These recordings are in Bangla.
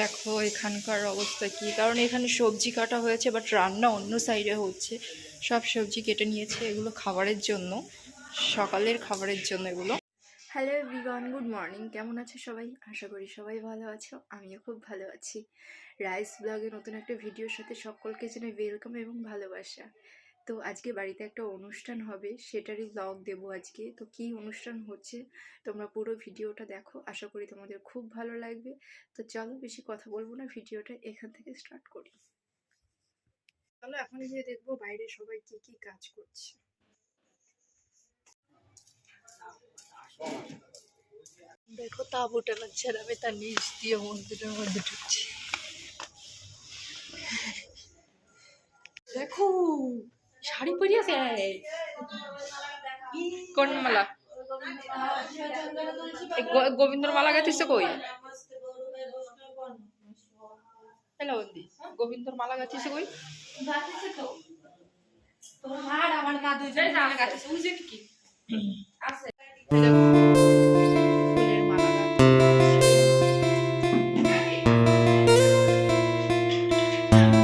দেখো এখানকার অবস্থা কি? কারণ এখানে সবজি কাটা হয়েছে বাট রান্না অন্য সাইডে হচ্ছে। সব সবজি কেটে নিয়েছে এগুলো খাবারের জন্য, সকালের খাবারের জন্য এগুলো। হ্যালো এভরিওয়ান গুড মর্নিং কেমন আছো সবাই? আশা করি সবাই ভালো আছো, আমিও খুব ভালো আছি। রাইস ব্লগে নতুন একটা ভিডিওর সাথে সকলকে জানাই ওয়েলকাম এবং ভালোবাসা। তো আজকে বাড়িতে একটা অনুষ্ঠান হবে, সেটারই ব্লগ দেবো আজকে। তো কী অনুষ্ঠান হচ্ছে, তোমরা পুরো ভিডিওটা দেখো। আশা করি তোমাদের খুব ভালো লাগবে। তো চলো বেশি কথা বলব না, ভিডিওটা এখান থেকে স্টার্ট করি। চলো এখন গিয়ে দেখব বাইরে সবাই কি কি কাজ করছে। দেখো তাঁবুটা লাগছে আর আমি তার নিচ দিয়ে মন্দিরের মধ্যে ঢুকছি। শাড়ি পরি আছে কোন মালা গোবিন্দর মালা গাইতেছে কই হ্যালো বন্দি গোবিন্দর মালা গাইতেছে কই দেখো, ফুলের মালা গাঁথছে। দেখো কত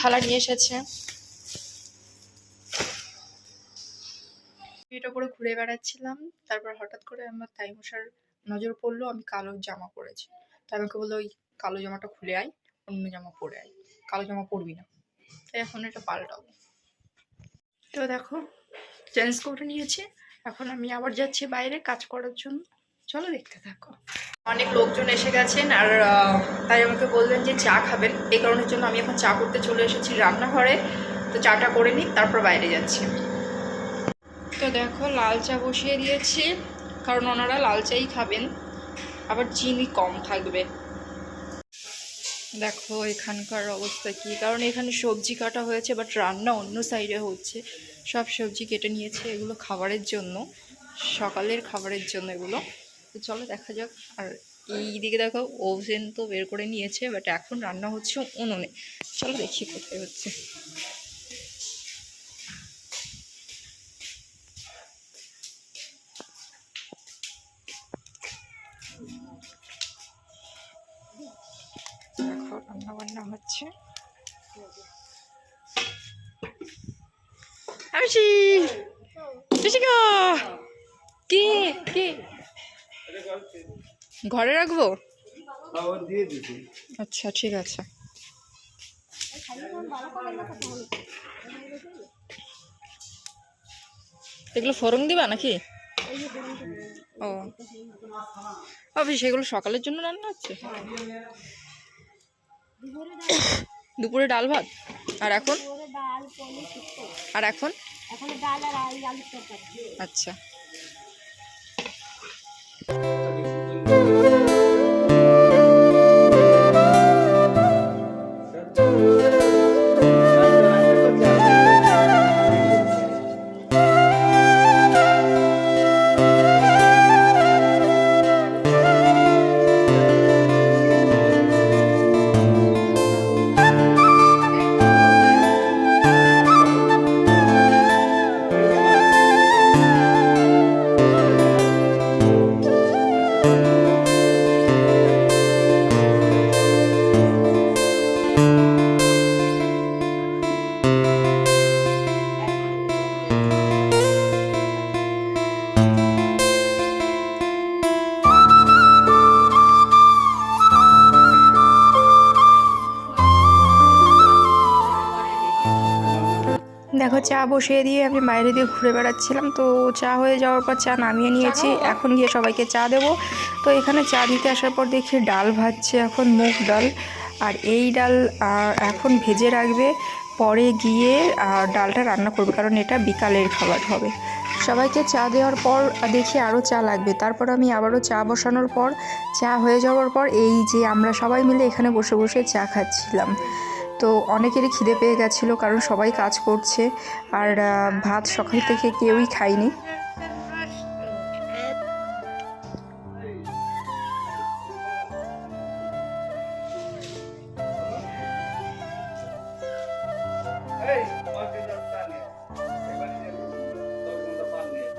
থালা নিয়ে এসেছে। এটা করে ঘুরে বেড়াচ্ছিলাম, তারপর হঠাৎ করে আমার তাইমশার নজর পড়ল, আমি কালো জামা পরেছি। তাই আমাকে বলল ওই কালো জামাটা খুলে আয়, অন্য জামা পরে আয়, কালো জামা পরবি না। তাই এখন এটা পাল্টাবো। তো দেখো, চেঞ্জ করে নিয়েছি। এখন আমি আবার যাচ্ছি বাইরে কাজ করার জন্য। চলো দেখতে থাকো। অনেক লোকজন এসে গেছেন আর তাই আমাকে বললেন যে চা খাবেন। এই কারণের জন্য আমি এখন চা করতে চলে এসেছি রান্নাঘরে। তো চাটা করে নিই, তারপর বাইরে যাচ্ছি। তো দেখো, লাল চা বসিয়ে দিয়েছি, কারণ ওনারা লাল চাই খাবেন। আবার চিনি কম থাকবে। দেখো, এখানকার অবস্থা কি? কারণ এখানে সবজি কাটা হয়েছে বাট রান্না অন্য সাইডে হচ্ছে। সব সবজি কেটে নিয়েছে এগুলো খাবারের জন্য, সকালের খাবারের জন্য এগুলো। তো চলো দেখা যাক। আর এই দিকে দেখো, ওভেন তো বের করে নিয়েছে বাট এখন রান্না হচ্ছে উনুনে। চলো দেখি কোথায় হচ্ছে। রান্না বান্না হচ্ছে। কি? কি? ঘরে রাখব? খাবার দিয়ে দিছি আচ্ছা ঠিক আছে। এগুলো ফোড়ন দিবা নাকি? ও। অফিস সেগুলো সকালের জন্য রান্না হচ্ছে? দুপুরে ডাল ভাত? আর এখন? আর এখন? এখন ডাল আর আলু আলুর তরকারি। আচ্ছা। দেখো চা বসিয়ে দিয়ে আমি বাইরে দিয়ে ঘুরে বেড়াচ্ছিলাম। তো চা হয়ে যাওয়ার পর চা নামিয়ে নিয়েছি। এখন গিয়ে সবাইকে চা দেবো। তো এখানে চা দিতে আসার পর দেখি ডাল ভাজছে এখন মুগ ডাল। আর এই ডাল এখন ভেজে রাখবে। পরে গিয়ে ডালটা রান্না করবে কারণ এটা বিকালের খাবার হবে। সবাইকে চা দেওয়ার পর দেখি আরও চা লাগবে। তারপর আমি আবারও চা বসানোর পর চা হয়ে যাওয়ার পর এই যে আমরা সবাই মিলে এখানে বসে বসে চা খাচ্ছিলাম। তো অনেকেরই খিদে পেয়ে গেছিল, কারণ সবাই কাজ করছে। আর ভাত সকাল থেকে কেউই খায়নি।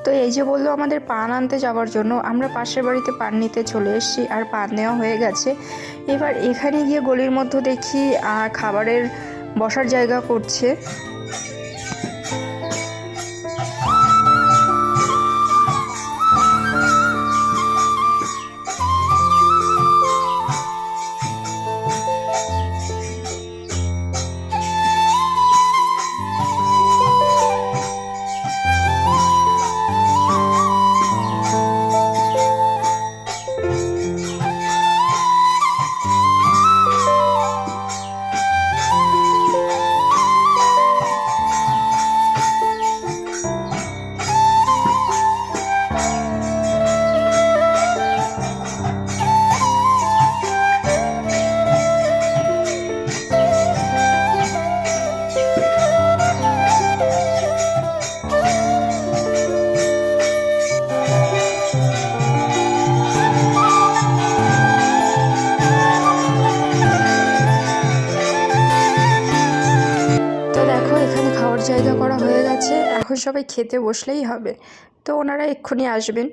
তো এই যে বলল আমাদের পান আনতে যাওয়ার জন্য, আমরা পাশের বাড়িতে পান নিতে চলে এসেছি, আর পান নেওয়া হয়ে গেছে। এবার এখানে গিয়ে গলির মধ্যে দেখি খাবারের বসার জায়গা করছে। সবাই খেতে বসলেই হবে। তো ওনারা এক্ষুনি আসবেন।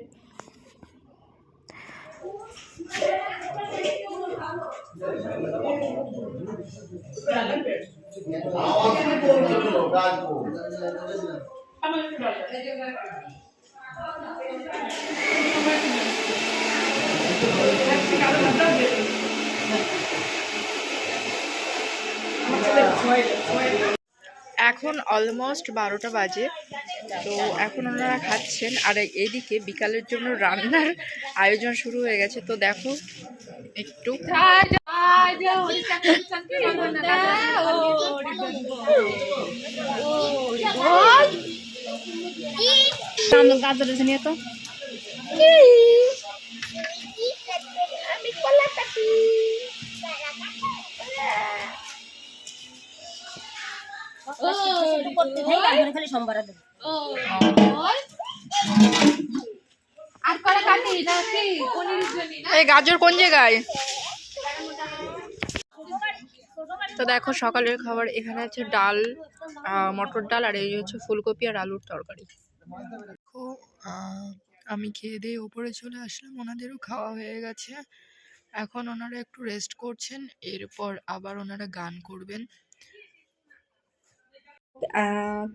এখন অলমোস্ট বারোটা বাজে। তো এখন ওনারা খাচ্ছেন। আর এইদিকে বিকালের জন্য রান্নার আয়োজন শুরু হয়ে গেছে। তো দেখো, একটু। গাজর নিয়ে তো আমি কলা খালি সোমবার দেবো। এই গাজর কোন জায়গায়? তো দেখো সকালের খাবার এখানে আছে ডাল মটর ডাল আর এই হচ্ছে ফুলকপি আর আলুর তরকারি। দেখো আমি খেয়ে দিয়ে ওপরে চলে আসলাম ওনাদেরও খাওয়া হয়ে গেছে। এখন ওনারা একটু রেস্ট করছেন এরপর আবার ওনারা গান করবেন।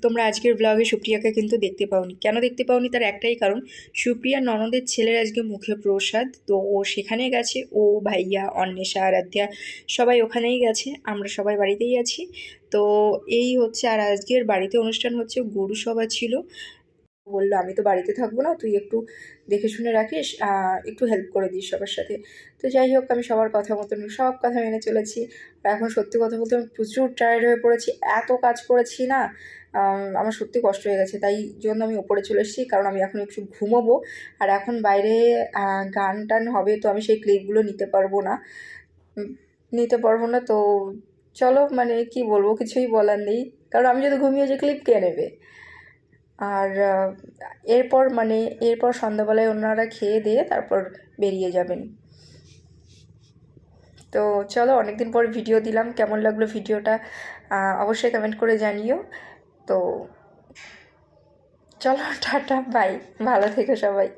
তোমরা আজকের ব্লগে সুপ্রিয়াকে কিন্তু দেখতে পাওনি। কেন দেখতে পাওনি? তার একটাই কারণ, সুপ্রিয়া ননদের ছেলের আজকে মুখে প্রসাদ, তো ও সেখানে গেছে। ও, ভাইয়া, অন্বেষা, আরাধ্যা, সবাই ওখানেই গেছে। আমরা সবাই বাড়িতেই আছি। তো এই হচ্ছে, আর আজকের বাড়িতে অনুষ্ঠান হচ্ছে, গুরুসভা ছিল। বলল, আমি তো বাড়িতে থাকব না, তুই একটু দেখে শুনে রাখিস একটু হেল্প করে দিস সবার সাথে। তো যাই হোক, আমি সবার কথা মতন, সব কথা মেনে চলেছি। আর এখন সত্যি কথা বলতে আমি প্রচুর টায়ার্ড হয়ে পড়েছি, এত কাজ করেছি না আমার সত্যি কষ্ট হয়ে গেছে। তাই জন্য আমি ওপরে চলে এসেছি, কারণ আমি এখন একটু ঘুমোবো। আর এখন বাইরে গান টান হবে, তো আমি সেই ক্লিপগুলো নিতে পারব না। নিতে পারব না, তো চলো মানে কি বলব, কিছুই বলার নেই। কারণ আমি যদি ঘুমিয়ে যে ক্লিপ কে নেবে? আর এরপর মানে এরপর সন্ধ্যাবেলায় ওনারা খেয়ে দিয়ে তারপর বেরিয়ে যাবেন। তো চলো, অনেকদিন পর ভিডিও দিলাম, কেমন লাগল ভিডিওটা অবশ্যই কমেন্ট করে জানিও। তো চলো, টাটা বাই ভালো থেকো সবাই।